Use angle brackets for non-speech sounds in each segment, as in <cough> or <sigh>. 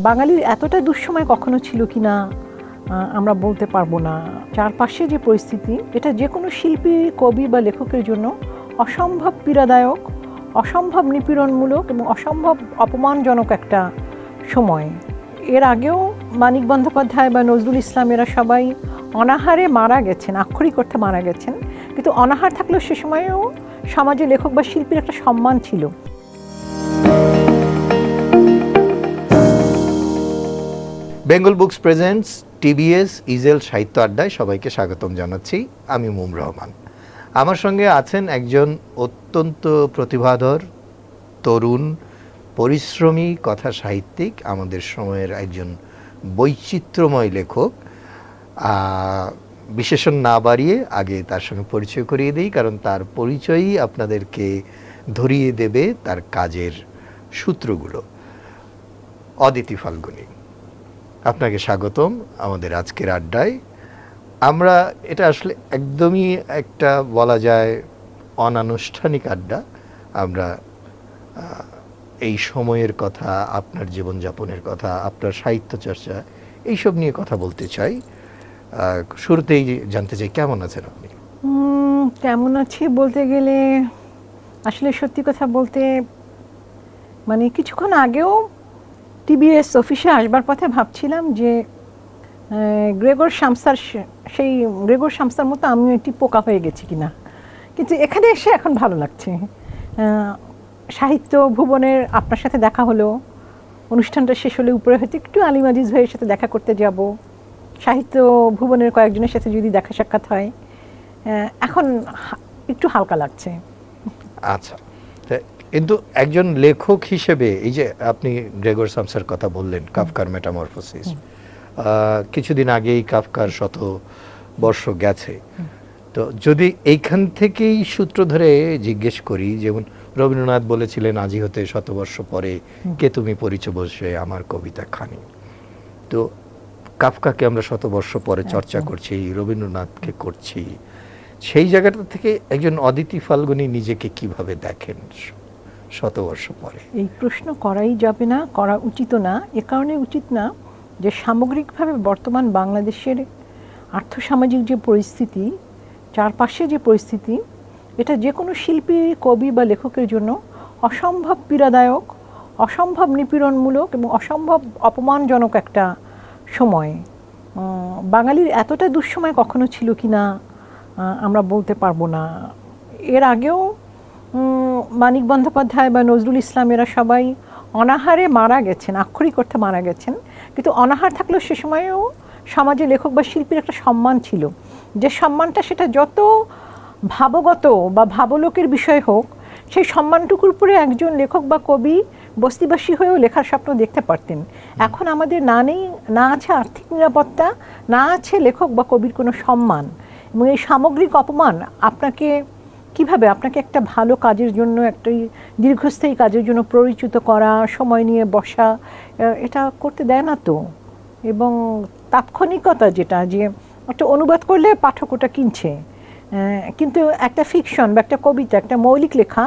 বাঙালির এতটা দুঃসময় কখনো ছিল কি না আমরা বলতে পারব না। চারপাশে যে পরিস্থিতি, এটা যে কোনো শিল্পী, কবি বা লেখকের জন্য অসম্ভব পীড়াদায়ক, অসম্ভব নিপীড়নমূলক এবং অসম্ভব অপমানজনক একটা সময়। এর আগেও মানিক বন্দ্যোপাধ্যায় বা নজরুল ইসলাম, এরা সবাই অনাহারে মারা গেছেন, আক্ষরিক অর্থে মারা গেছেন। কিন্তু অনাহার থাকলেও সে সময়েও সমাজে লেখক বা শিল্পীর একটা সম্মান ছিল। Bengal books presents TBS easel, সাহিত্য আড্ডায় সবাইকে স্বাগতম জানাচ্ছি। আমি মুম রহমান। আমার সঙ্গে আছেন একজন অত্যন্ত প্রতিভাধর, তরুণ, পরিশ্রমী, কথা সাহিত্যিক, আমাদের সময়ের একজন বৈচিত্র্যময় লেখক। বিশেষণ না বাড়িয়ে আগে তার সঙ্গে পরিচয় করিয়ে দিই, কারণ তার পরিচয়ই আপনাদেরকে ধরিয়ে দেবে তার কাজের সূত্রগুলো। অদিতি ফাল্গুনী। আপনাকে স্বাগতম আমাদের আজকের আড্ডায়। আমরা এটা আসলে একদমই একটা বলা যায় অনানুষ্ঠানিক আড্ডা। আমরা এই সময়ের কথা, আপনার জীবনযাপনের কথা, আপনার সাহিত্য চর্চা, এইসব নিয়ে কথা বলতে চাই। শুরুতেই জানতে চাই, কেমন আছেন আপনি? কেমন আছি বলতে গেলে, আসলে সত্যি কথা বলতে মানে কিছুক্ষণ আগেও টিবিএস অফিসে আসবার পথে ভাবছিলাম যে গ্রেগর শামসার সেই গ্রেগর শামসার মতো আমিও একটি পোকা হয়ে গেছি কিনা। কিন্তু এখানে এসে এখন ভালো লাগছে। সাহিত্য ভুবনের আপনার সাথে দেখা হলো, অনুষ্ঠানটা শেষ হলে উপরে হয়তো একটু আলিমাজিজ ভাইয়ের সাথে দেখা করতে যাব। সাহিত্য ভুবনের কয়েকজনের সাথে যদি দেখা সাক্ষাৎ হয় এখন একটু হালকা লাগছে। আচ্ছা। কিন্তু একজন লেখক হিসেবে এই যে আপনি গ্রেগর সামসার কথা বললেন কাফকার মেটামরফোসিস। কিছুদিন আগেই কাফকার শত বর্ষ গেছে। তো যদি এইখান থেকেই সূত্র ধরে জিজ্ঞেস করি যেমন রবীন্দ্রনাথ বলেছিলেন আজি হতে শতবর্ষ পরে কে তুমি পরিচয় বসে আমার কবিতা খানি? তো কাফকাকে আমরা শতবর্ষ পরে চর্চা করছি রবীন্দ্রনাথকে করছি। সেই জায়গাটা থেকে একজন অদিতি ফাল্গুনী নিজেকে কীভাবে দেখেন? শতবর্ষ পরে। এই প্রশ্ন করাই যাবে না, করা উচিত না। এ কারণে উচিত না যে সামগ্রিকভাবে বর্তমান বাংলাদেশের আর্থসামাজিক যে পরিস্থিতি, চারপাশে যে পরিস্থিতি, এটা যে কোনো শিল্পী, কবি বা লেখকের জন্য অসম্ভব পীড়াদায়ক, অসম্ভব নিপীড়নমূলক এবং অসম্ভব অপমানজনক একটা সময়। বাঙালির এতটা দুঃসময় কখনো ছিল কি না আমরা বলতে পারব না। এর আগেও মানিক বন্দ্যোপাধ্যায় বা নজরুল ইসলাম, এরা সবাই অনাহারে মারা গেছেন, আক্ষরিক অর্থে মারা গেছেন। কিন্তু অনাহার থাকলেও সে সময়েও সমাজে লেখক বা শিল্পীর একটা সম্মান ছিল। যে সম্মানটা সেটা যত ভাবগত বা ভাবলোকের বিষয় হোক, সেই সম্মানটুকুর উপরে একজন লেখক বা কবি বস্তিবাসী হয়েও লেখার স্বপ্ন দেখতে পারতেন। এখন আমাদের না নেই, না আছে আর্থিক নিরাপত্তা, না আছে লেখক বা কবির কোনো সম্মান। এবং এই সামগ্রিক অপমান আপনাকে কীভাবে আপনাকে একটা ভালো কাজের জন্য, একটা দীর্ঘস্থায়ী কাজের জন্য পরিচিত করা, সময় নিয়ে বসা এটা করতে দেয় না তো? এবং তাৎক্ষণিকতা যেটা যে একটা অনুবাদ করলে পাঠক ওটা কিনছে কিন্তু একটা ফিকশন বা একটা কবিতা, একটা মৌলিক লেখা,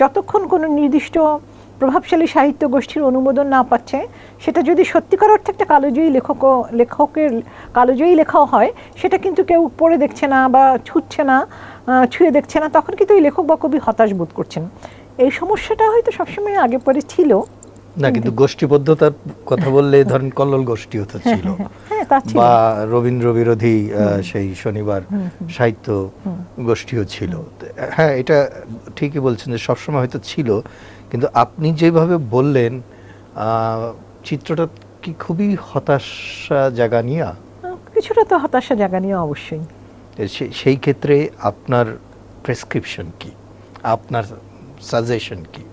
যতক্ষণ কোনো নির্দিষ্ট প্রভাবশালী সাহিত্য গোষ্ঠীর অনুমোদন না পাচ্ছে সেটা যদি সত্যিকার অর্থে একটা কালোজয়ী লেখক লেখকের কালোজয়ী লেখাও হয় সেটা কিন্তু কেউ পড়ে দেখছে না বা ছুটছে না ছুঁয়ে দেখছে না তখন কিন্তু ওই লেখক বা কবি হতাশ বোধ করছেন। এই সমস্যাটা হয়তো সবসময় আগে পরে ছিল। না কিন্তু গোষ্ঠীবদ্ধতার কথা বললে <laughs> ধরেন কল্লোল গোষ্ঠীও তো ছিল। হ্যাঁ ছিল। বা রবীন্দ্র বিরোধী সেই শনিবার সাহিত্য গোষ্ঠীও ছিল। হ্যাঁ এটা ঠিকই বলছেন যে সবসময় হয়তো ছিল কিন্তু আপনি যেভাবে বললেন চিত্রটা কি খুবই হতাশা জায়গা নিয়ে? কিছুটা তো হতাশা জায়গা নিয়ে অবশ্যই। সেই ক্ষেত্রে আপনার প্রেসক্রিপশন কি? আপনার সাজেশন কি?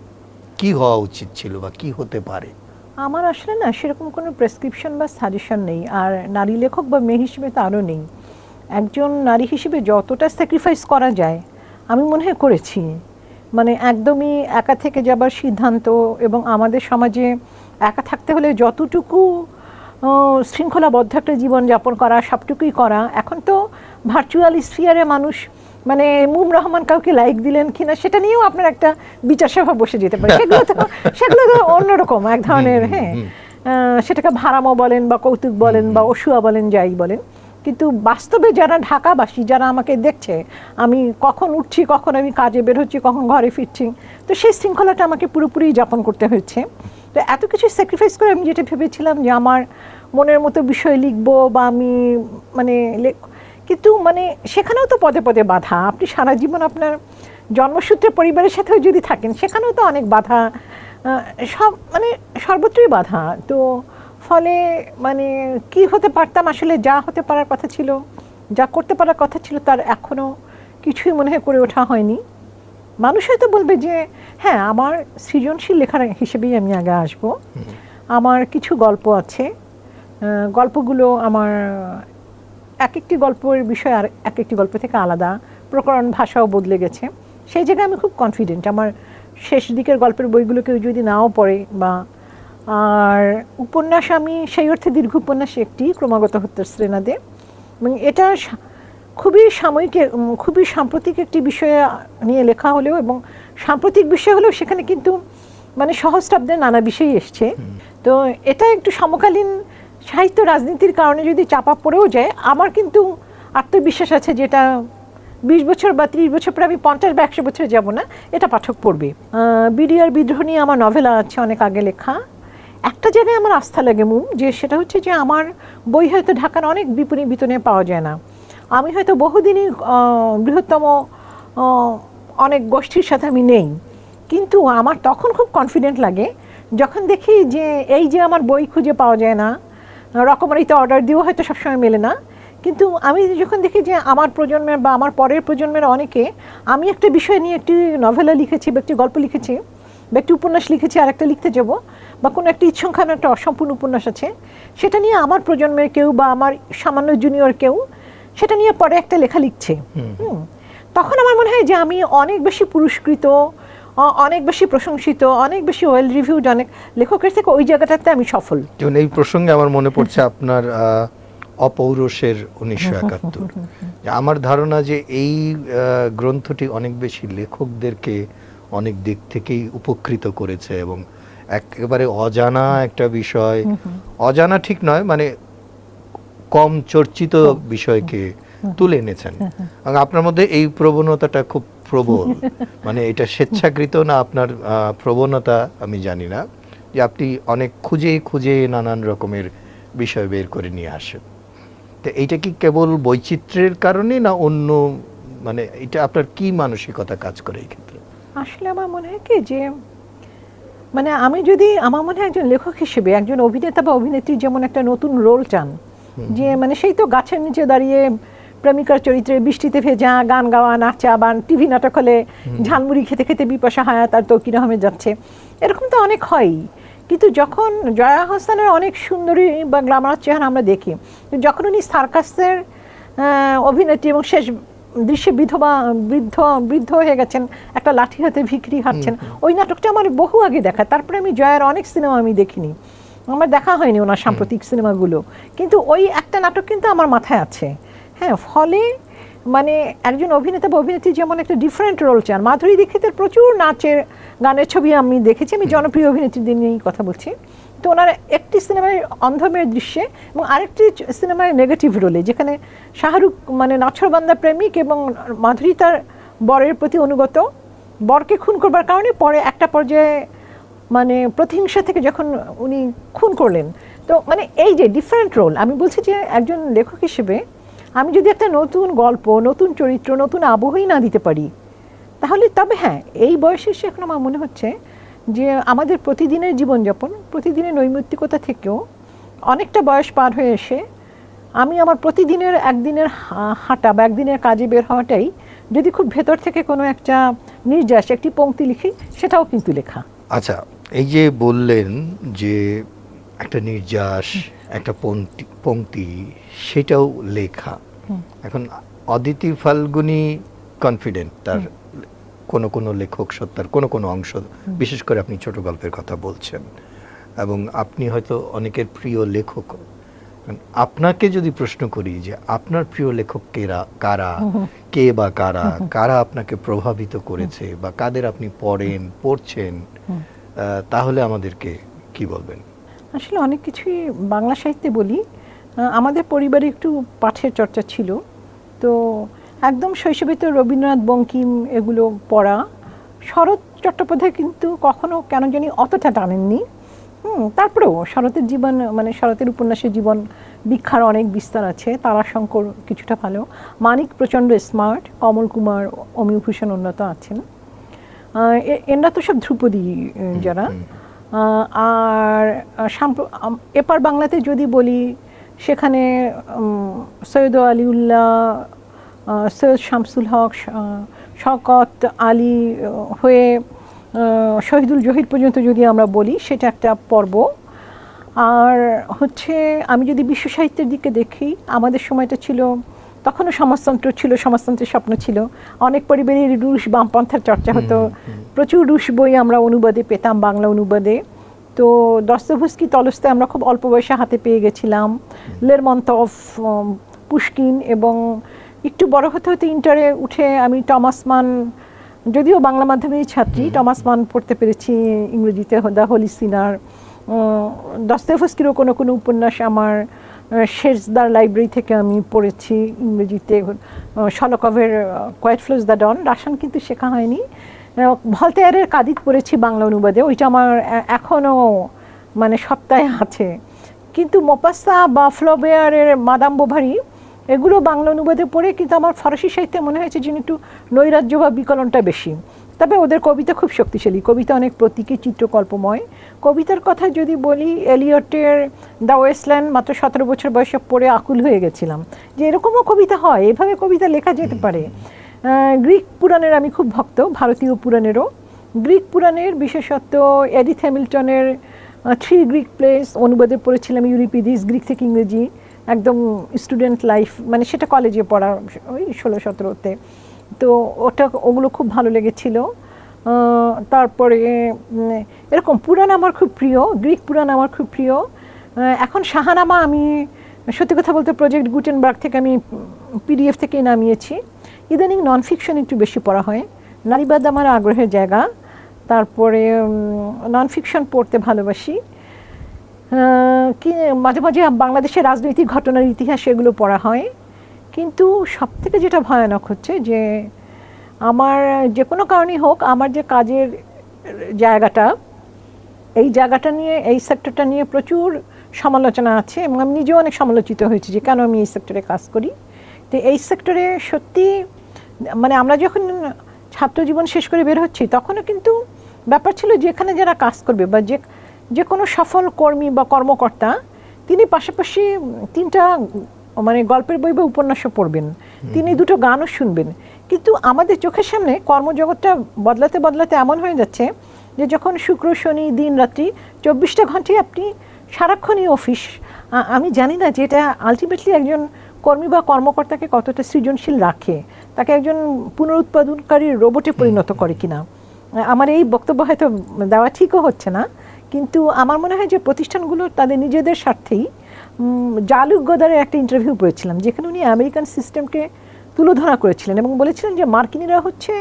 কি হওয়া উচিত ছিল বা কি হতে পারে? আমার আসলে না সেরকম কোনো প্রেসক্রিপশন বা সাজেশন নেই। আর নারী লেখক বা মেয়ে হিসেবে তো আরও নেই। একজন নারী হিসেবে যতটা স্যাক্রিফাইস করা যায় আমি মনে হয় করেছি। মানে একদমই একা থেকে যাবার সিদ্ধান্ত এবং আমাদের সমাজে একা থাকতে হলে যতটুকু শৃঙ্খলাবদ্ধ একটা জীবনযাপন করা সবটুকুই করা এখন তো ভার্চুয়াল স্ফিয়ারে মানুষ মানে মুম রহমান কাউকে লাইক দিলেন কিনা সেটা নিয়েও আপনার একটা বিচার সভা বসে যেতে পারে। সেগুলো তো সেগুলো তো অন্যরকম এক ধরনের হ্যাঁ। সেটাকে ভাড়ামো বলেন বা কৌতুক বলেন বা অসুয়া বলেন যাই বলেন। কিন্তু বাস্তবে যারা ঢাকাবাসী, যারা আমাকে দেখছে, আমি কখন উঠছি, কখন আমি কাজে বের হচ্ছি, কখন ঘরে ফিরছি, তো সেই শৃঙ্খলাটা আমাকে পুরোপুরি যাপন করতে হয়েছে তো এত কিছু স্যাক্রিফাইস করে আমি যেটা ভেবেছিলাম যে আমার মনের মতো বিষয় লিখব বা আমি মানে কিন্তু মানে সেখানেও তো পদে পদে বাধা। আপনি সারা জীবন আপনার জন্মসূত্রে পরিবারের সাথেও যদি থাকেন, সেখানেও তো অনেক বাধা সব মানে সর্বত্রই বাধা। তো ফলে মানে কি হতে পারতাম? আসলে যা হতে পারার কথা ছিল যা করতে পারার কথা ছিল তার এখনও কিছুই মনে হয় করে ওঠা হয়নি। মানুষ হয়তো বলবে যে হ্যাঁ আমার সৃজনশীল লেখার হিসেবেই আমি আগে আসব। আমার কিছু গল্প আছে। গল্পগুলো আমার এক একটি গল্পের বিষয় আর এক একটি গল্প থেকে আলাদা। প্রকরণ ভাষাও বদলে গেছে। সেই জায়গায় আমি খুব কনফিডেন্ট আমার শেষ দিকের গল্পের বইগুলো কেউ যদি নাও পড়ে বা আর উপন্যাস আমি সেই অর্থে দীর্ঘ উপন্যাস একটি ক্রমাগত হত্যার শ্রেণাদে এবং এটা খুবই সাময়িক খুবই সাম্প্রতিক একটি বিষয়ে নিয়ে লেখা হলেও এবং সাম্প্রতিক বিষয় হলেও সেখানে কিন্তু মানে সহস্রাব্দের নানা বিষয় এসছে। তো এটা একটু সমকালীন সাহিত্য রাজনীতির কারণে যদি চাপা পড়েও যায় আমার কিন্তু আত্মবিশ্বাস আছে যেটা বিশ বছর বা ত্রিশ বছর পরে আমি পঞ্চাশ বা একশো বছরে যাব না এটা পাঠক পড়বে। বিডিআর বিদ্রোহ নিয়ে আমার নভেলা আছে অনেক আগে লেখা। একটা জায়গায় আমার আস্থা লাগে, মুম, যে সেটা হচ্ছে যে আমার বই হয়তো ঢাকার অনেক বিপণী বিতনে পাওয়া যায় না। আমি হয়তো বহুদিনই বৃহত্তম অনেক গোষ্ঠীর সাথে আমি নেই। কিন্তু আমার তখন খুব কনফিডেন্ট লাগে, যখন দেখি যে এই যে আমার বই খুঁজে পাওয়া যায় না, রকমারিতে অর্ডার দিয়েও হয়তো সবসময় মেলে না। কিন্তু আমি যখন দেখি যে আমার প্রজন্মের বা আমার পরের প্রজন্মের অনেকে, আমি একটা বিষয় নিয়ে একটি নভেলা লিখেছি বা একটি গল্প লিখেছি, বা একটি উপন্যাস লিখেছি আর একটা লিখতে যাব বা কোনো একটা ইচ্ছাখান একটা অসম্পূর্ণ উপন্যাস আছে সেটা নিয়ে আমার প্রজন্মের কেউ বা আমার সামান্য জুনিয়র কেউ সেটা নিয়ে পরে একটা লেখা লিখছে। হুম। তখন আমার মনে হয় যে আমি অনেক বেশি পুরস্কৃত অনেক বেশি প্রশংসিত অনেক বেশি ওয়েল রিভিউড অনেক লেখকের থেকে ওই জায়গাটাতে আমি সফল। যেমন এই প্রসঙ্গে আমার মনে পড়ছে আপনার অপৌরসের উনিশশো একাত্তর। আমার ধারণা যে এই গ্রন্থটি অনেক বেশি লেখকদেরকে অনেক দিক থেকেই উপকৃত করেছে এবং একেবারে অজানা একটা বিষয়। অজানা ঠিক নয় মানে কম চর্চিত বিষয়কে তুলে এনেছেন। এবং আপনার মধ্যে এই প্রবণতাটা খুব প্রবল। <laughs> মানে এটা স্বেচ্ছাকৃত না আপনার প্রবণতা আমি জানি না। যে আপনি অনেক খুঁজে খুঁজে নানান রকমের বিষয় বের করে নিয়ে আসেন। তো এইটা কি কেবল বৈচিত্র্যের কারণে না অন্য মানে এটা আপনার কি মানসিকতা কাজ করে এই ক্ষেত্রে? আসলে আমার মনে হয় কি যে মানে আমি যদি আমার মনে হয় একজন লেখক হিসেবে একজন অভিনেতা বা অভিনেত্রী যেমন একটা নতুন রোল চান যে মানে সেই তো গাছের নিচে দাঁড়িয়ে প্রেমিকার চরিত্রে বৃষ্টিতে ভেজা গান গাওয়া নাচা বা টিভি নাটক হলে ঝালমুড়ি খেতে খেতে বিপাশা হায়াত আর তৌকির আহমেদ যাচ্ছে। এরকম তো অনেক হয়ই। কিন্তু যখন জয়া হাসানের অনেক সুন্দরী বা গ্লামার চেহারা আমরা দেখি যখন উনি সার্কাসের অভিনেত্রী এবং শেষ দৃশ্যে বিধবা বৃদ্ধ বৃদ্ধ হয়ে গেছেন একটা লাঠি হাতে ভিকরি হাঁটছেন। ওই নাটকটা আমার বহু আগে দেখা তারপরে আমি জয়ার অনেক সিনেমা আমি দেখিনি। আমার দেখা হয়নি ওনার সাম্প্রতিক সিনেমাগুলো। কিন্তু ওই একটা নাটক কিন্তু আমার মাথায় আছে। হ্যাঁ ফলে মানে একজন অভিনেতা বা অভিনেত্রী যেমন একটা ডিফারেন্ট রোল চান মাধুরী দীক্ষিতের প্রচুর নাচের গানের ছবি আমি দেখেছি আমি জনপ্রিয় অভিনেত্রীদের নিয়েই কথা বলছি। তো ওনার একটি সিনেমায় অন্ধমের দৃশ্যে এবং আরেকটি সিনেমায় নেগেটিভ রোলে যেখানে শাহরুখ মানে নাছরবান্দা প্রেমিক এবং মাধুরী তার বরের প্রতি অনুগত। বরকে খুন করবার কারণে পরে একটা পর্যায়ে মানে প্রতিহিংসা থেকে যখন উনি খুন করলেন। তো মানে এই যে ডিফারেন্ট রোল আমি বলছি যে একজন লেখক হিসেবে আমি যদি একটা নতুন গল্প, নতুন চরিত্র, নতুন আবহই না দিতে পারি, তাহলে তবে হ্যাঁ এই বয়সে এসে এখন আমার মনে হচ্ছে যে আমাদের প্রতিদিনের জীবনযাপন প্রতিদিনের নৈমিত্তিকতা থেকেও অনেকটা বয়স পার হয়ে এসে আমি আমার প্রতিদিনের একদিনের হাঁটা বা একদিনের কাজে বের হওয়াটাই যদি খুব ভেতর থেকে কোনো একটা নির্যাস একটি পংক্তি লিখি সেটাও কিন্তু লেখা। আচ্ছা এই যে বললেন যে একটা নির্যাস একটা পংক্তি পংক্তি সেটাও লেখা। এখন অদিতি ফাল্গুনি কনফিডেন্ট তার কোন কোন লেখক সত্তার কোন কোন অংশ, বিশেষ করে আপনি ছোট গল্পের কথা বলছেন। এবং আপনি হয়তো অনেকের প্রিয় লেখক। আপনাকে যদি প্রশ্ন করি যে আপনার প্রিয় লেখক কেরা, কারা, কে বা কারা কারা আপনাকে প্রভাবিত করেছে বা কাদের আপনি পড়েন, পড়ছেন তাহলে আমাদেরকে কি বলবেন? আসলে অনেক কিছুই বাংলা সাহিত্যে বলি। আমাদের পরিবারে একটু পাঠের চর্চা ছিল। তো একদম শৈশবে তো রবীন্দ্রনাথ বঙ্কিম এগুলো পড়া। শরৎ চট্টোপাধ্যায় কিন্তু কখনো কেন জানি অতটা টানেননি। হুম তারপরেও শরতের জীবন মানে শরতের উপন্যাসের জীবন বিখ্যার অনেক বিস্তার আছে। তারাশঙ্কর কিছুটা ভালো। মানিক প্রচণ্ড স্মার্ট কমল কুমার অমিভূষণ উন্নত আছেন। এনরা তো সব ধ্রুপদী যারা। আর এপার বাংলাতে যদি বলি সেখানে সৈয়দ আলিউল্লাহ সৈয়দ শামসুল হক শ- আহ, শওকত আলী হয়ে শহীদুল জহির পর্যন্ত যদি আমরা বলি সেটা একটা পর্ব। আর হচ্ছে আমি যদি বিশ্ব সাহিত্যের দিকে দেখি আমাদের সময়টা ছিল তখনও সমাজতন্ত্র ছিল সমাজতন্ত্রের স্বপ্ন ছিল। অনেক পরিবারে রুশ বামপন্থার চর্চা হতো। প্রচুর রুশ বই আমরা অনুবাদে পেতাম বাংলা অনুবাদে। তো দস্তভস্কি তলস্তে আমরা খুব অল্প বয়সে হাতে পেয়ে গেছিলাম। লেরমন্তফ উম, পুশকিন এবং একটু বড় হতে হতে ইন্টারে উঠে আমি টমাস মান যদিও বাংলা মাধ্যমের ছাত্রী টমাস মান পড়তে পেরেছি ইংরেজিতে দ্য হোলি সিনার। দস্তেভস্কিরও কোনো কোনো উপন্যাস আমার শেষদার লাইব্রেরি থেকে আমি পড়েছি ইংরেজিতে। শলকভের quiet flows the Don Russian কিন্তু শেখা হয়নি। ভলতেয়ারের কাদিত পড়েছি বাংলা অনুবাদে ওইটা আমার এখনও মানে সপ্তাহে আছে। কিন্তু মোপাস্তা বা ফ্লোবেয়ারের মাদাম বোভারি এগুলো বাংলা অনুবাদে পড়ে, কিন্তু আমার ফরাসি সাহিত্যে মনে হয়েছে যিনি একটু নৈরাজ্য বা বিকলনটা বেশি। তবে ওদের কবিতা খুব শক্তিশালী। কবিতা অনেক প্রতীকী, চিত্রকল্পময়। কবিতার কথা যদি বলি, এলিয়টের দ্য ওয়েস্টল্যান্ড মাত্র সতেরো বছর বয়সে পড়ে আকুল হয়ে গেছিলাম। যে এরকমও কবিতা হয়, এভাবে কবিতা লেখা যেতে পারে। গ্রিক পুরাণের আমি খুব ভক্ত, ভারতীয় পুরাণেরও। গ্রিক পুরাণের বিশেষত এডিথ হ্যামিল্টনের থ্রি গ্রিক প্লেস অনুবাদে পড়েছিলাম ইউরিপিডিস গ্রিক থেকে ইংরেজি। একদম স্টুডেন্ট লাইফ মানে সেটা কলেজে পড়া, ওই ষোলো, সতেরোতে। তো ওটা, ওগুলো খুব ভালো লেগেছিল। তারপরে এরকম পুরাণ আমার খুব প্রিয়, গ্রিক পুরাণ আমার খুব প্রিয়। এখন শাহানামা আমি, সত্যি কথা বলতে প্রজেক্ট গুটেনবার্গ থেকে আমি পিডিএফ থেকেই নামিয়েছি। ইদানিং নন ফিকশন একটু বেশি পড়া হয়। নারীবাদ আমার আগ্রহের জায়গা। তারপরে নন ফিকশন পড়তে ভালোবাসি। কি, মাঝে মাঝে বাংলাদেশের রাজনৈতিক ঘটনার ইতিহাস এগুলো পড়া হয়। কিন্তু সব থেকে যেটা ভয়ানক হচ্ছে যে, আমার যে কোনো কারণেই হোক, আমার যে কাজের জায়গাটা, এই জায়গাটা নিয়ে, এই সেক্টরটা নিয়ে প্রচুর সমালোচনা আছে এবং আমি নিজেও অনেক সমালোচিত হয়েছি যে কেন আমি এই সেক্টরে কাজ করি। তো এই সেক্টরে সত্যি মানে আমরা যখন ছাত্র জীবন শেষ করে বের হচ্ছি, তখনও কিন্তু ব্যাপার ছিল যে এখানে যারা কাজ করবে বা যে যে কোনো সফল কর্মী বা কর্মকর্তা তিনি পাশাপাশি তিনটা মানে গল্পের বই বা উপন্যাসও পড়বেন। তিনি দুটো গানও শুনবেন। কিন্তু আমাদের চোখের সামনে কর্মজগৎটা বদলাতে বদলাতে এমন হয়ে যাচ্ছে যে যখন শুক্র শনি দিন রাত্রি চব্বিশটা ঘন্টায় আপনি সারাক্ষণই অফিস আমি জানি না যে এটা আলটিমেটলি একজন কর্মী বা কর্মকর্তাকে কতটা সৃজনশীল রাখে। তাকে একজন পুনরুৎপাদনকারী রোবটে পরিণত করে কিনা। আমার এই বক্তব্য হয়তো দেওয়া ঠিকও হচ্ছে না। কিন্তু আমার মনে হয় যে প্রতিষ্ঠানগুলো তাদের নিজেদের স্বার্থেই জালুক গোদারের একটা ইন্টারভিউ পড়েছিলাম যেখানে উনি আমেরিকান সিস্টেমকে তুলোধরা করেছিলেন এবং বলেছিলেন যে মার্কিনিরা হচ্ছে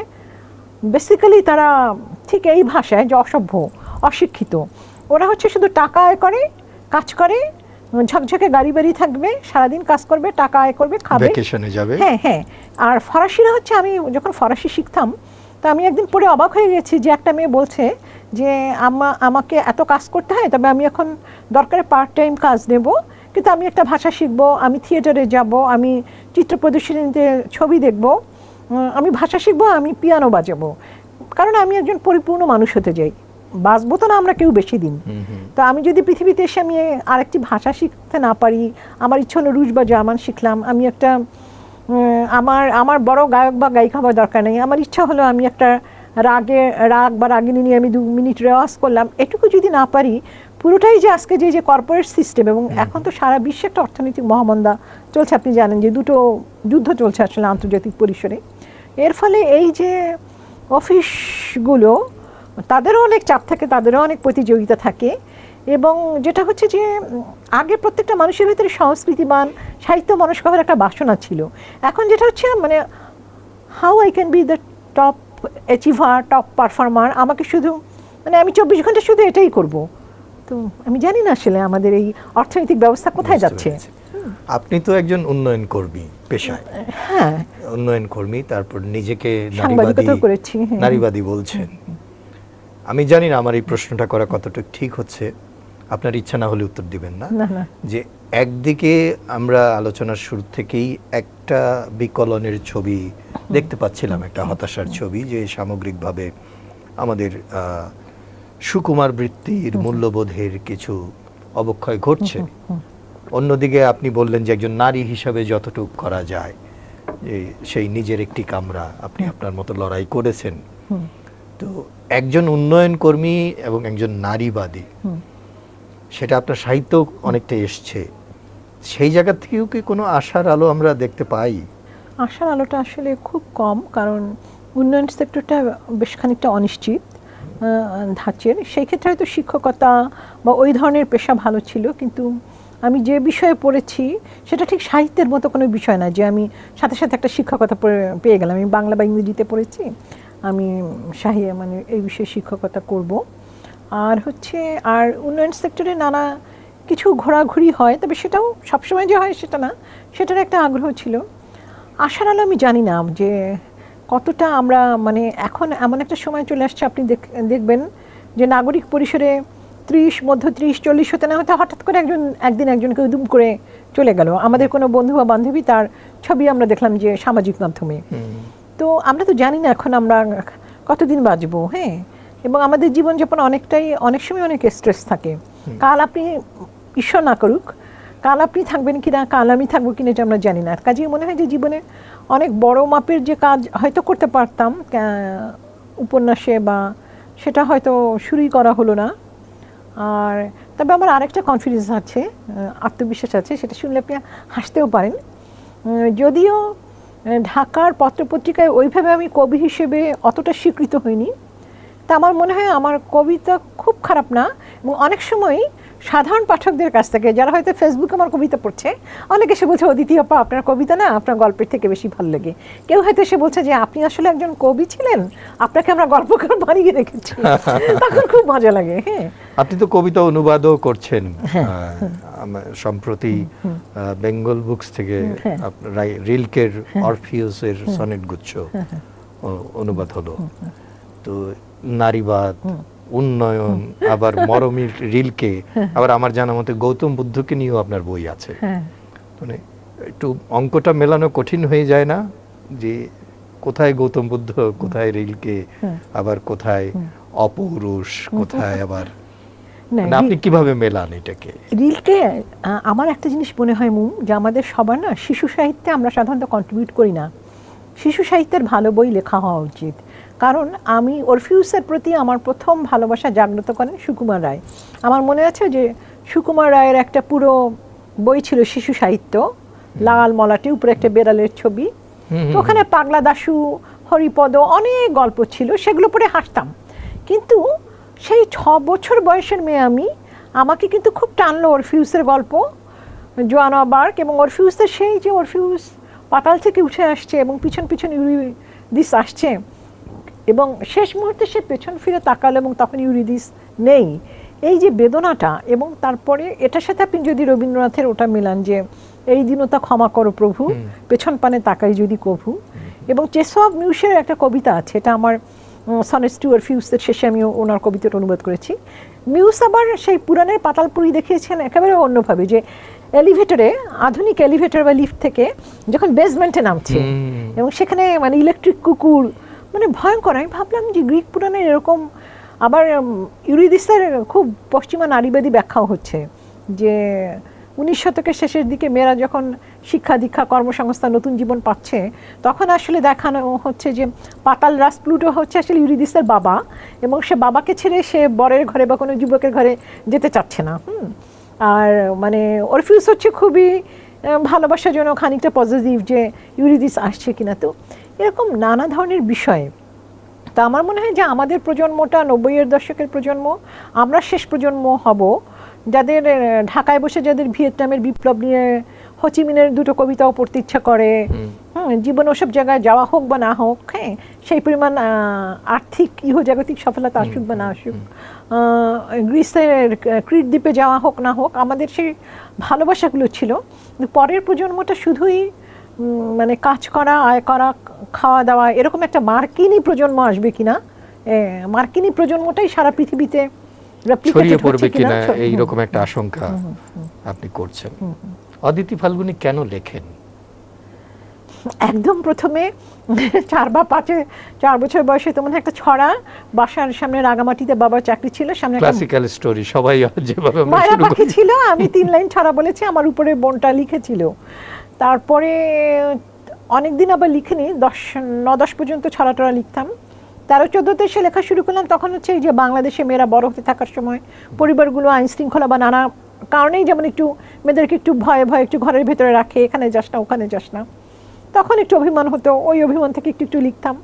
বেসিক্যালি তারা ঠিক এই ভাষায় যে অসভ্য অশিক্ষিত ওরা হচ্ছে শুধু টাকা আয় করে কাজ করে ঝকঝকে গাড়ি বাড়ি থাকবে সারাদিন কাজ করবে টাকা আয় করবে খাবে। যাবে। হ্যাঁ হ্যাঁ। আর ফরাসিরা হচ্ছে আমি যখন ফরাসি শিখতাম তা আমি একদিন পরে অবাক হয়ে গেছি যে একটা মেয়ে বলছে যে আমা আমাকে এত কাজ করতে হয় তবে আমি এখন দরকারে পার্ট টাইম কাজ নেব। কিন্তু আমি একটা ভাষা শিখব আমি থিয়েটারে যাব আমি চিত্র প্রদর্শনীতে ছবি দেখব আমি ভাষা শিখব আমি পিয়ানো বাজাবো। কারণ আমি একজন পরিপূর্ণ মানুষ হতে যাই বাঁচবো তো না আমরা কেউ বেশি দিন। তো আমি যদি পৃথিবীতে এসে আমি আরেকটি ভাষা শিখতে না পারি আমার ইচ্ছা হলো রুশ বা জার্মান শিখলাম আমি একটা আমার আমার বড় গায়ক বা গায়িকা হওয়ার দরকার নেই আমার ইচ্ছা হলো আমি একটা রাগে রাগ বা রাগিনী নিয়ে আমি দু মিনিট রেওয়াজ করলাম। এটুকু যদি না পারি পুরোটাই যে আজকে যে যে কর্পোরেট সিস্টেম এবং এখন তো সারা বিশ্বে একটা অর্থনৈতিক মহামন্দা চলছে। আপনি জানেন যে দুটো যুদ্ধ চলছে আসলে আন্তর্জাতিক পরিসরে। এর ফলে এই যে অফিসগুলো তাদেরও অনেক চাপ থাকে তাদেরও অনেক প্রতিযোগিতা থাকে এবং যেটা হচ্ছে যে আগে প্রত্যেকটা মানুষের ভিতরে সংস্কৃতিবান সাহিত্য মনস্ক একটা বাসনা ছিল। এখন যেটা হচ্ছে মানে how I can be the top achiever top performer আমাকে শুধু মানে আমি চব্বিশ ঘণ্টা শুধু এটাই করব। তো আমি জানি না আসলে আমাদের এই অর্থনৈতিক ব্যবস্থা কোথায় যাচ্ছে। আপনি তো একজন উন্নয়ন কর্মী পেশায়। হ্যাঁ। উন্নয়ন কর্মী তারপর নিজেকে নারীবাদী। নারীবাদী বলছেন। আমি জানি না আমার এই প্রশ্নটা করা কতটুকু ঠিক হচ্ছে। আপনার ইচ্ছা না হলে উত্তর দিবেন না। যে একদিকে আমরা আলোচনার শুরু থেকেই একটা বিকলনের ছবি দেখতে পাচ্ছিলাম একটা হতাশার ছবি যে সামগ্রিকভাবে আমাদের সুকুমার বৃত্তির মূল্যবোধের কিছু অবক্ষয় ঘটছে। অন্যদিকে আপনি বললেন যে একজন নারী হিসাবে যতটুকু করা যায় যে সেই নিজের একটি কামরা আপনি আপনার মতো লড়াই করেছেন। তো একজন উন্নয়ন কর্মী এবং একজন নারীবাদী। সেটা আপনার সাহিত্য অনেকটা এসছে। সেই জায়গা থেকেও কি কোনো আশার আলো আমরা দেখতে পাই? আশার আলোটা আসলে খুব কম, কারণ উন্নয়ন সেক্টরটা বেশ খানিকটা অনিশ্চিত ধাঁচের। সেই ক্ষেত্রে হয়তো শিক্ষকতা বা ওই ধরনের পেশা ভালো ছিল, কিন্তু আমি যে বিষয়ে পড়েছি, সেটা ঠিক সাহিত্যের মতো কোনো বিষয় না, যে আমি সাথে সাথে একটা শিক্ষকতা পেয়ে গেলাম। আমি বাংলা বা ইংরেজিতে পড়েছি, আমি সাহি মানে এই বিষয়ে শিক্ষকতা করব। আর হচ্ছে, আর উন্নয়ন সেক্টরে নানা কিছু ঘোরাঘুরি হয় তবে সেটাও সবসময় যে হয় সেটা না সেটার একটা আগ্রহ ছিল। আশার আলো আমি জানি না যে কতটা আমরা মানে এখন এমন একটা সময় চলে আসছে আপনি দেখবেন যে নাগরিক পরিসরে ত্রিশ মধ্য ত্রিশ চল্লিশ হতে না হতে হঠাৎ করে একজন একদিন একজনকে উদুম করে চলে গেল। আমাদের কোনো বন্ধু বা বান্ধবী তার ছবি আমরা দেখলাম যে সামাজিক মাধ্যমে। তো আমরা তো জানি না এখন আমরা কতদিন বাঁচবো হ্যাঁ? এবং আমাদের জীবনযাপন অনেকটাই অনেক সময় অনেক স্ট্রেস থাকে। কাল আপনি ঈশ্বর না করুক, কাল আপনি থাকবেন কি না, কাল আমি থাকব কিনা এটা আমরা জানি না। কাজেই মনে হয় যে জীবনে অনেক বড় মাপের যে কাজ হয়তো করতে পারতাম উপন্যাসে বা সেটা হয়তো শুরুই করা হলো না। আর তবে আমার আরেকটা কনফিডেন্স আছে আত্মবিশ্বাস আছে, সেটা শুনলে আপনি হাসতেও পারেন। যদিও ঢাকার পত্রপত্রিকায় ওইভাবে আমি কবি হিসেবে অতটা স্বীকৃত হইনি। তা আমার মনে হয় আমার কবিতা খুব খারাপ না, এবং অনেক সময় সাধারণ পাঠকদের কাছ থেকে যারা হয়তো ফেসবুকে আমার কবিতা পড়ছে অনেকে এসে বলছে অদিতি আপা আপনার কবিতা না আপনার গল্পের থেকে বেশি ভালো লাগে। কেউ হয়তো সে বলছে যে আপনি আসলে একজন কবি ছিলেন? আপনাকে আমরা গল্পকার বানিয়ে রেখেছি। <laughs> তখন খুব মজা লাগে হ্যাঁ। আপনি তো কবিতা অনুবাদও করছেন হ্যাঁ, সম্প্রতি বেঙ্গল বুকস থেকে হ্যাঁ। রিলকের অরফিউসের সনেট গুচ্ছ অনুবাদ হলো। তো নারীবাদ উন্নয়ন আবার মরমির রিলকে আবার আমার জানা মতে গৌতম বুদ্ধকে নিয়েও আপনার বই আছে। হ্যাঁ। মানে একটু অঙ্কটা মেলানো কঠিন হয়ে যায় না? যে কোথায় গৌতম বুদ্ধ কোথায় রিলকে আবার কোথায় অপৌরুষ কোথায় আবার মানে আপনি কীভাবে মেলান এটাকে? রিলকে আমার একটা জিনিস মনে হয় মুম যে আমাদের সবার না শিশু সাহিত্যে আমরা সাধারণত কন্ট্রিবিউট করি না। শিশু সাহিত্যের ভালো বই লেখা হওয়া উচিত। কারণ আমি অরফিউসের প্রতি আমার প্রথম ভালোবাসা জাগ্রত করেন সুকুমার রায়। আমার মনে আছে যে সুকুমার রায়ের একটা পুরো বই ছিল শিশু সাহিত্য লাল মলাটে উপরে একটা বেড়ালের ছবি। তো ওখানে পাগলা দাশু হরিপদ অনেক গল্প ছিল সেগুলো পড়ে হাসতাম। কিন্তু সেই ছ বছর বয়সের মেয়ে আমি আমাকে কিন্তু খুব টানলো অরফিউসের গল্প। জোয়ানা বার্ক এবং অরফিউসের সেই যে অরফিউস পাতাল থেকে উঠে আসছে এবং পিছন পিছন ইউরি দিস আসছে। এবং শেষ মুহূর্তে সে পেছন ফিরে তাকালো এবং তখন ইউরিদিস নেই। এই যে বেদনাটা এবং তারপরে এটার সাথে আপনি যদি রবীন্দ্রনাথের ওটা মেলান যে এই দিনতা ক্ষমা করো প্রভু পেছন পানে তাকাই যদি কভু। এবং চেসব মিউসের একটা কবিতা আছে এটা আমার সনেস স্টুয়ার ফিউসের শেষে আমি ওনার কবিতাটা অনুবাদ করেছি। মিউস আবার সেই পুরাণের পাতালপুরি দেখিয়েছেন একেবারে অন্যভাবে যে এলিভেটরে আধুনিক এলিভেটর বা লিফট থেকে যখন বেসমেন্টে নামছে এবং সেখানে মানে ইলেকট্রিক কুকুর মানে ভয়ঙ্কর। আমি ভাবলাম যে গ্রিক পুরাণে এরকম আবার ইউরিদিসের খুব পশ্চিমা নারীবাদী ব্যাখ্যাও হচ্ছে যে উনিশ শতকের শেষের দিকে মেয়েরা যখন শিক্ষা, দীক্ষা, কর্মসংস্থান, নতুন জীবন পাচ্ছে, তখন আসলে দেখানো হচ্ছে যে পাতাল রাস প্লুটো হচ্ছে আসলে ইউরিদিসের বাবা এবং সে বাবাকে ছেড়ে সে বরের ঘরে বা কোনো যুবকের ঘরে যেতে চাচ্ছে না। হুম? আর মানে অরফিউস হচ্ছে খুবই ভালোবাসার জন্য খানিকটা পজিটিভ যে ইউরিদিস আসছে কিনা। তো এরকম নানা ধরনের বিষয়ে। তা আমার মনে হয় যে আমাদের প্রজন্মটা নব্বইয়ের দশকের প্রজন্ম আমরা শেষ প্রজন্ম হব যাদের ঢাকায় বসে যাদের ভিয়েতনামের বিপ্লব নিয়ে হোচিমিনের দুটো কবিতাও পড়তে ইচ্ছা করে হুম। জীবনে ওসব জায়গায় যাওয়া হোক বা না হোক হ্যাঁ সেই পরিমাণ আর্থিক ইহজাগতিক সফলতা আসুক বা না আসুক গ্রিসের ক্রিট দ্বীপে যাওয়া হোক না হোক আমাদের সেই ভালোবাসাগুলো ছিল। পরের প্রজন্মটা শুধুই মানে কাজ করা আয় করা খাওয়া দাওয়া এরকম একটা মার্কিনই প্রজন্ম আসবে কিনা? এ, মার্কিনই প্রজন্মটাই সারা পৃথিবীতে ছড়িয়ে পড়বে কিনা? এইরকম একটা আশঙ্কা আপনি করছেন। অদিতি ফাল্গুনি কেন লেখেন? একদম প্রথমে চার বা পাঁচে চার বছর বয়সে তোমার একটা ছড়া বাসার সামনে রাগামাটিতে বাবার চাকরি ছিল সামনে একটা ক্লাসিক্যাল স্টোরি সবাই যেভাবে পাখি ছিল আমি তিন লাইন ছড়া বলেছি আমার উপরে বোনটা লিখেছিল। তারপরে অনেকদিন আবার লিখিনি, দশ ন দশ পর্যন্ত ছড়া টড়া লিখতাম। তেরো, চোদ্দোতে এসে লেখা শুরু করলাম, তখন হচ্ছে এই যে বাংলাদেশে মেয়েরা বড় হতে থাকার সময় পরিবারগুলো আইন শৃঙ্খলা বা নানা কারণেই যেমন একটু মেয়েদেরকে একটু ভয়ে ভয়ে একটু ঘরের ভেতরে রাখে, এখানে যাস না, ওখানে যাস না। তখন একটু অভিমান হতো, ওই অভিমান থেকে একটু একটু লিখতাম।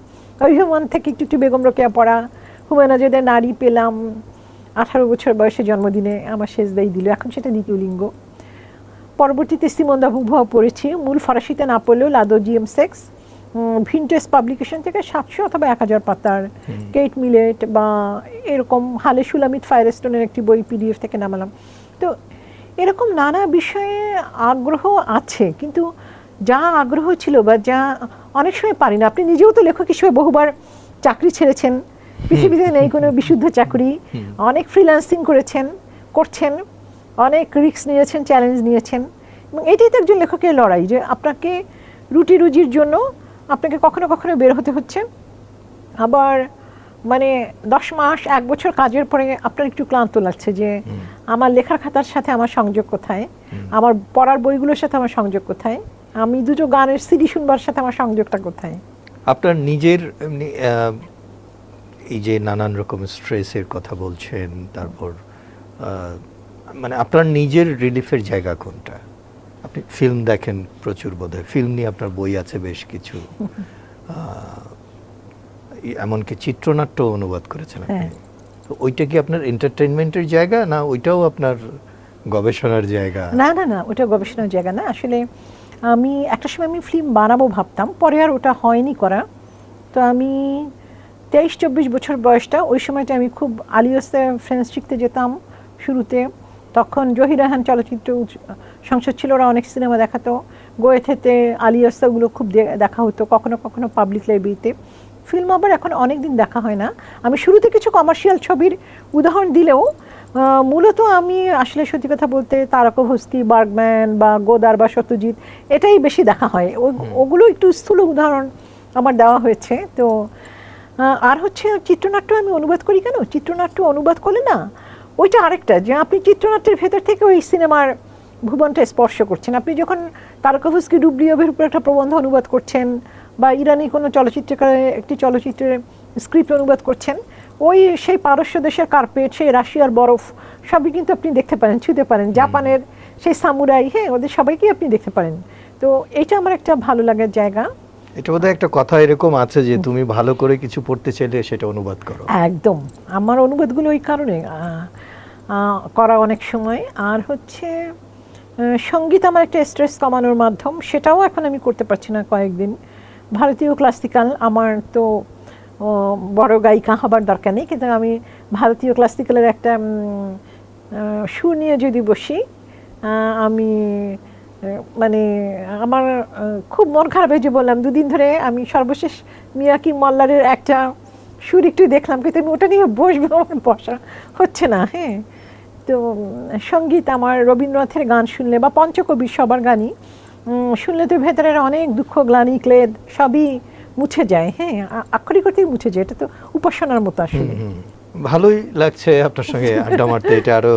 অভিমান থেকে একটু একটু বেগম রোকেয়া পড়া, হুমায়ুন আজাদের নারী পেলাম, আঠারো বছর বয়সে জন্মদিনে আমার শেষ দায়ী দিল, এখন সেটা দ্বিতীয় লিঙ্গ। পরবর্তীতে সিমন্দা ভুভুয়া পড়েছি। মূল ফরাসিতে না পড়লেও লাদো জিএম সেক্স ভিনটেজ পাবলিকেশন থেকে সাতশো অথবা এক হাজার পাতার কেট মিলেট বা এরকম হালে সুলামিত ফায়ারস্টোনের একটি বই পিডিএফ থেকে নামালাম। তো এরকম নানা বিষয়ে আগ্রহ আছে কিন্তু যা আগ্রহ ছিল বা যা অনেক সময় পারি না। আপনি নিজেও তো লেখক হিসেবে বহুবার চাকরি ছেড়েছেন। পৃথিবীতে নেই কোনো বিশুদ্ধ চাকরি। অনেক ফ্রিল্যান্সিং করেছেন করছেন। অনেক রিস্ক নিয়েছেন চ্যালেঞ্জ নিয়েছেন। এবং এটাই তো একজন লেখকের লড়াই যে আপনাকে রুটি রুজির জন্য আপনাকে কখনো কখনো বের হতে হচ্ছে। আবার মানে দশ মাস এক বছর কাজের পরে আপনার একটু ক্লান্ত লাগছে যে আমার লেখার খাতার সাথে আমার সংযোগ কোথায়? আমার পড়ার বইগুলোর সাথে আমার সংযোগ কোথায়? আমি দুটো গানের সিডি শুনবার সাথে আমার সংযোগটা কোথায়? আপনার নিজের এই যে নানান রকম স্ট্রেসের কথা বলছেন তারপর মানে আপনার নিজের রিলিফের জায়গা কোনটা? আপনি ফিল্ম দেখেন প্রচুর বোধহয়। ফিল্ম নিয়ে আপনার বই আছে বেশ কিছু। এমনকি চিত্রনাট্য অনুবাদ করেছেন আপনি। হ্যাঁ। তো ওইটা কি আপনার এন্টারটেনমেন্টের জায়গা না ওইটাও আপনার গবেষণার জায়গা? না না না ওটা গবেষণার জায়গা না। আসলে আমি একটা সময় আমি ফিল্ম বানাবো ভাবতাম পরে আর ওটা হয়নি করা। তো আমি তেইশ চব্বিশ বছর বয়সটা ওই সময়টা আমি খুব আলিয়াসে ফ্রেন্ডস শিখতে যেতাম শুরুতে। তখন জহির রাহান চলচ্চিত্র সংসদ ছিল ওরা অনেক সিনেমা দেখাতো। গোয়েথেতে আলিয়াসাগুলো খুব দেখা হতো কখনো কখনো পাবলিক লাইব্রেরিতে ফিল্ম আবার এখন অনেক দিন দেখা হয় না। আমি শুরুতে কিছু কমার্শিয়াল ছবির উদাহরণ দিলেও মূলত আমি আসলে সত্যি কথা বলতে তারকভস্তি বার্গম্যান বা গোদার বা সত্যজিৎ এটাই বেশি দেখা হয়। ও- ওগুলো একটু স্থূল উদাহরণ আমার দেওয়া হয়েছে। তো আর হচ্ছে চিত্রনাট্য আমি অনুবাদ করি কেন? চিত্রনাট্য অনুবাদ করলে না ওইটা আরেকটা যে আপনি চিত্রনাট্যের ভেতর থেকে ওই সিনেমার ভুবনটা স্পর্শ করছেন। আপনি যখন তারকভস্কি ডুবলিয়ভের উপর একটা প্রবন্ধ অনুবাদ করছেন বা ইরানি কোনো চলচ্চিত্রকারে একটি চলচ্চিত্রের স্ক্রিপ্ট অনুবাদ করছেন ওই সেই পারস্য দেশের কার্পেট সেই রাশিয়ার বরফ সবই কিন্তু আপনি দেখতে পারেন ছুঁতে পারেন। জাপানের সেই সামুরাই হ্যাঁ ওদের সবাইকেই আপনি দেখতে পারেন। তো এটা আমার একটা ভালো লাগার জায়গা। এটা বোধহয় একটা কথা এরকম আছে যে তুমি ভালো করে কিছু পড়তে চাইলে সেটা অনুবাদ করো। একদম। আমার অনুবাদগুলো ওই কারণে। করা অনেক সময়। আর হচ্ছে সংগীত আমার একটা স্ট্রেস কমানোর মাধ্যম, সেটাও এখন আমি করতে পারছি না কয়েকদিন। ভারতীয় ক্লাসিক্যাল আমার তো বড় গায়িকা হবার দরকার নেই, কিন্তু আমি ভারতীয় ক্লাসিক্যালের একটা সুর নিয়ে যদি বসি আমি মানে আমার খুব মন খারাপ হয়েছে বললাম, দুদিন ধরে আমি সর্বশেষ মিয়াকি মল্লারের একটা সুর একটু দেখলাম, কিন্তু আমি ওটা নিয়ে বসবো, আমার বসা হচ্ছে না হ্যাঁ। তো সংগীত আমার রবীন্দ্রনাথের গান শুনলে বা পঞ্চকবির সবার গানই শুনলে তো ভেতরের অনেক দুঃখ গ্লানি ক্লেদ সবই মুছে যায় হ্যাঁ? আক্ষরিক অর্থেই মুছে যায় এটা তো উপাসনার মতো আসলে। ভালোই লাগছে আপনার সঙ্গে <laughs> আড্ডা মারতে এটা আরও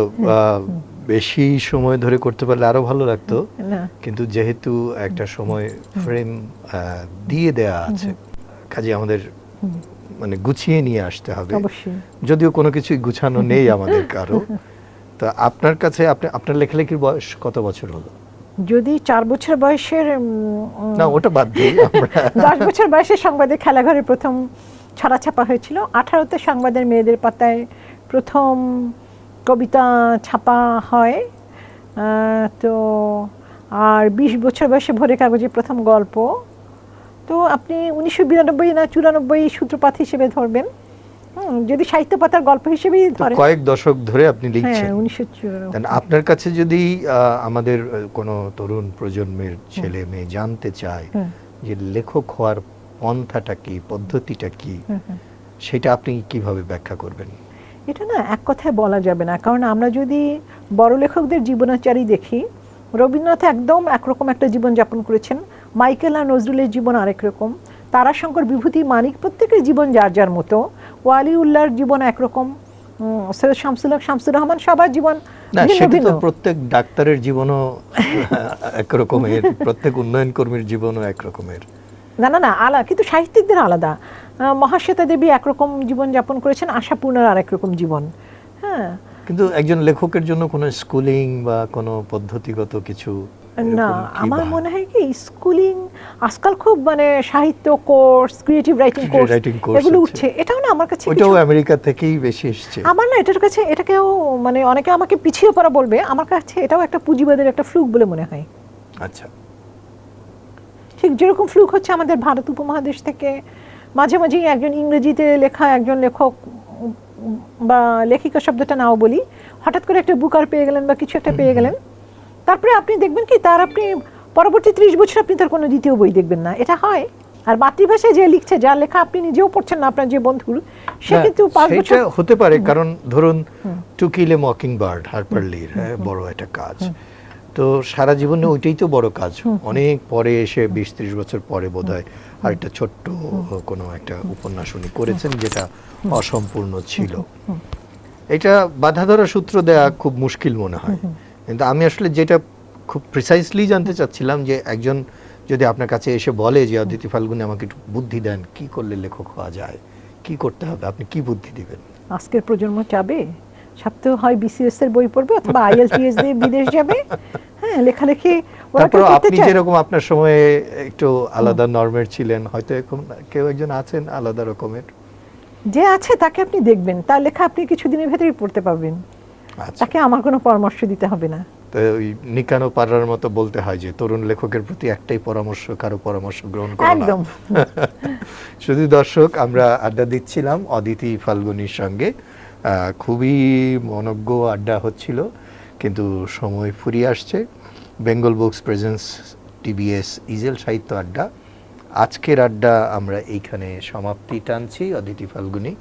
বেশি সময় ধরে করতে পারলে আরও ভালো লাগতো। কিন্তু যেহেতু একটা সময় ফ্রেম দিয়ে দেয়া আছে কাজে আমাদের মানে গুছিয়ে নিয়ে আসতে হবে। যদিও কোনো কিছুই গুছানো নেই আমাদের কারও। <laughs> তো আপনার কাছে আপনি আপনার লেখালেখির বয়স কত বছর হলো? যদি চার বছর বয়সের না ওটা বাদ দিই <laughs> দশ বছর বয়সে সংবাদের খেলাঘরে প্রথম ছড়া ছাপা হয়েছিল। আঠারোতে সংবাদের মেয়েদের পাতায় প্রথম কবিতা ছাপা হয়। তো আর বিশ বছর বয়সে ভোরে কাগজে প্রথম গল্প। তো আপনি উনিশশো বিরানব্বই না চুরানব্বই সূত্রপাত হিসেবে ধরবেন। যদি সাহিত্য পাতার গল্প হিসেবেই তো ধরেন। কয়েক দশক ধরে আপনি হ্যাঁ লিখছেন। দেন আপনার কাছে যদি আমাদের কোনো তরুণ প্রজন্মের ছেলে মেয়ে জানতে চায় যে লেখক হওয়ার পন্থাটা কি পদ্ধতিটা কি। সেটা আপনি কীভাবে ব্যাখ্যা করবেন? এটা না এক কথায় বলা যাবে না। কারণ আমরা যদি বড় লেখকদের জীবনাচারী দেখি রবীন্দ্রনাথ একদম একরকম একটা জীবন যাপন করেছেন। মাইকেল আর নজরুলের জীবন আরেক রকম। তারাশঙ্কর বিভূতি মানিক প্রত্যেকের জীবন যার যার মতো। ওয়ালি উল্লাহর জীবন একরকম। সৈয়দ শামসুল হক শামসুর রহমান সবার জীবন প্রত্যেক ডাক্তারের জীবনও একরকমের প্রত্যেক উন্নয়ন কর্মীর জীবনও একরকমের। না না না আলা কিন্তু সাহিত্যিকদের আলাদা। মহাশ্বেতা দেবী একরকম জীবন যাপন করেছেন আশাপূর্ণার আরেক রকম জীবন। হ্যাঁ। কিন্তু একজন লেখকের জন্য কোনো স্কুলিং বা কোনো পদ্ধতিগত কিছু না আমার মনে হয় কি স্কুলিং আজকাল খুব মানে সাহিত্য কোর্স ক্রিয়েটিভ রাইটিং কোর্স এগুলো উঠছে। এটাও না আমার কাছে ওইটাও কিছু- আমেরিকা থেকেই বেশি এসছে। আমার না এটার কাছে এটাকেও মানে অনেকে আমাকে পিছিয়ে পড়া বলবে আমার কাছে এটাও একটা পুঁজিবাদের একটা ফ্লুক বলে মনে হয়। আচ্ছা। ঠিক যেরকম ফ্লুক হচ্ছে আমাদের ভারত উপমহাদেশ থেকে মাঝে মাঝেই একজন ইংরেজিতে লেখা একজন লেখক বা লেখিকা শব্দটা নাও বলি হঠাৎ করে একটা বুকার পেয়ে গেলেন বা কিছু একটা পেয়ে গেলেন। তারপরে আপনি দেখবেন কি তার আপনি পরবর্তী ত্রিশ বছর আপনি তার কোনো দ্বিতীয় বই দেখবেন না। এটা হয়। আর মাতৃভাষায় যে লিখছে যার লেখা আপনি নিজেও পড়ছেন না আপনার যে বন্ধুর সে কিন্তু পাঁচ বছর হতে পারে কারণ ধরুন to kill a mockingbird Harper লির বড় একটা কাজ। তো সারা জীবনে ওইটাই তো বড় কাজ। অনেক পরে এসে বিশ ত্রিশ বছর পরে বোধ হয় আর একটা ছোট্ট কোনো একটা উপন্যাস উনি করেছেন যেটা অসম্পূর্ণ ছিল। এটা বাধা ধরা সূত্র দেয়া খুব মুশকিল মনে হয়। কিন্তু আমি আসলে যেটা খুব প্রিসাইসলি জানতে চাচ্ছিলাম যে একজন যদি আপনার কাছে এসে বলে যে অদিতি ফাল্গুনি আমাকে একটু বুদ্ধি দেন কি করলে লেখক হওয়া যায়? কি করতে হবে? আপনি কি বুদ্ধি দিবেন? আজকের প্রজন্ম চাবে? সপ্তাহ হয় বিসিএস এর বই পড়বে অথবা আইএলটিএস দিয়ে বিদেশ যাবে? হ্যাঁ লেখালেখি তারপর আপনি যেরকম আপনার সময়ে একটু আলাদা নর্মের ছিলেন হয়তো এরকম কেউ একজন আছেন আলাদা রকমের? যে আছে তাকে আপনি দেখবেন তার লেখা আপনি কিছুদিনের ভেতরেই পড়তে পারবেন। তাকে আমার কোনো পরামর্শ দিতে হবে না। তো ওই নিকানো পাড়ার মতো বলতে হয় যে তরুণ লেখকের প্রতি একটাই পরামর্শ কারও পরামর্শ গ্রহণ করো। একদম। <laughs> শুধু দর্শক আমরা আড্ডা দিচ্ছিলাম অদিতি ফাল্গুনির সঙ্গে। খুবই মনজ্ঞ আড্ডা হচ্ছিল কিন্তু সময় ফুরিয়ে আসছে। Bengal books presents TBS Easel সাহিত্য আড্ডা। আজকের আড্ডা আমরা এইখানে সমাপ্তি টানছি অদিতি ফাল্গুনি।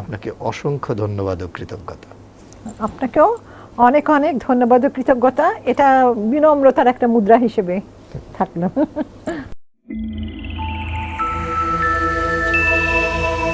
আপনাকে অসংখ্য ধন্যবাদ ও কৃতজ্ঞতা। আপনাকেও অনেক অনেক ধন্যবাদ ও কৃতজ্ঞতা। এটা বিনম্রতার একটা মুদ্রা হিসেবে থাকল।